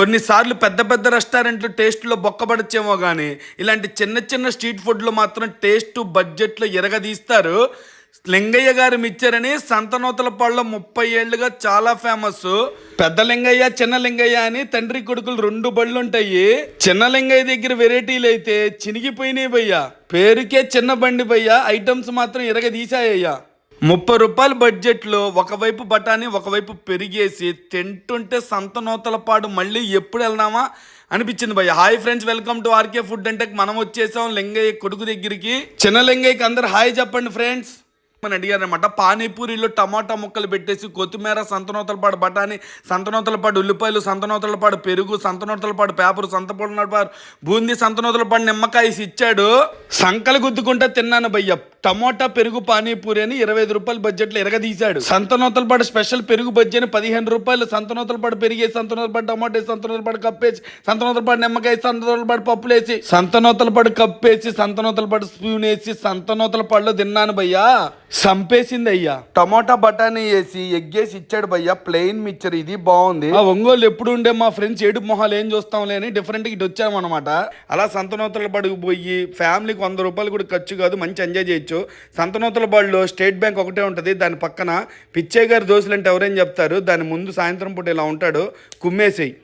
కొన్నిసార్లు పెద్ద పెద్ద రెస్టారెంట్లు టేస్ట్లో బొక్కబడచ్చేమో కానీ ఇలాంటి చిన్న చిన్న స్ట్రీట్ ఫుడ్లు మాత్రం టేస్ట్ బడ్జెట్లో ఎరగదీస్తారు. లింగయ్య గారు మిచ్చారని సంతనూతల పళ్ళ ముప్పై ఏళ్ళుగా చాలా ఫేమస్ పెద్ద లింగయ్య చిన్న లింగయ్య అని తండ్రి కొడుకులు రెండు బళ్ళు ఉంటాయి చిన్న లింగయ్య దగ్గర వెరైటీలు అయితే చినిగిపోయినాయి భయ్యా. పేరుకే చిన్న బండి భయ్యా. ఐటమ్స్ మాత్రం ఎరగదీశాయ్యా ముప్పై రూపాయల బడ్జెట్లో ఒకవైపు బఠానీ ఒకవైపు పెరిగేసి తింటుంటే సంత నూతల పాడు మళ్ళీ ఎప్పుడు వెళ్దామా అనిపించింది భయ్య. Hi friends welcome to RK food అంటే మనం వచ్చేసాం లింగయ్య కొడుకు దగ్గరికి. చిన్న లింగయ్యకి అందరు హాయ్ చెప్పండి ఫ్రెండ్స్. అని అడిగారనమాట పానీపూరిలో టమాటా ముక్కలు పెట్టేసి కొత్తిమీర సంతనోతలపాడు బఠానీ సంతనోతలపాడు ఉల్లిపాయలు సంతనోతలపాడు పెరుగు సంతనోతలపాడు పేపర్ సంతపొడినపాడు బూందీ సంతనోతలపాడు నిమ్మకాయ ఇచ్చాడు. సంకలు గుద్దుకుంటే తిన్నాను భయ్య. టమోటా పెరుగు పానీపూరి అని ఇరవై ఐదు రూపాయల బడ్జెట్లో ఎరగదీశాడు. సంతనోతలపాడు స్పెషల్ పెరుగు బజ్జీ అని పదిహేను రూపాయలు సంతనోతలపాడు పెరిగేసి సంతనోతలపాడు టమాటా వేసి సంతనోతలపాడు కప్పేసి సంతనోతలపాడు నిమ్మకాయ వేసి సంతనోతలపాడు పప్పులు వేసి సంతనోతలపాడు కప్పేసి సంతనోతలపాడు స్పూన్ వేసి సంతనోతలపాడులో తిన్నాను భయ్యా. సంపేసింది అయ్యా టమోటా బఠానీ వేసి ఎగ్గేసి ఇచ్చాడు భయ్యా. ప్లెయిన్ మిక్చర్ ఇది బాగుంది. ఆ ఒంగోలు ఎప్పుడు ఉండే మా ఫ్రెండ్స్ ఏడు మొహాలు ఏం చూస్తాంలే అని డిఫరెంట్ ఇటు వచ్చామన్నమాట. అలా సంతనోతల బడికి పోయి ఫ్యామిలీకి వంద రూపాయలు కూడా ఖర్చు కాదు మంచి ఎంజాయ్ చేయొచ్చు. సంతనోతల బాల్లో స్టేట్ బ్యాంక్ ఒకటే ఉంటుంది. దాని పక్కన పిచ్చయ్య గారి దోశలు అంటే ఎవరేం చెప్తారు? దాని ముందు సాయంత్రం పూట ఇలా ఉంటాడు. కుమ్మేసేయి.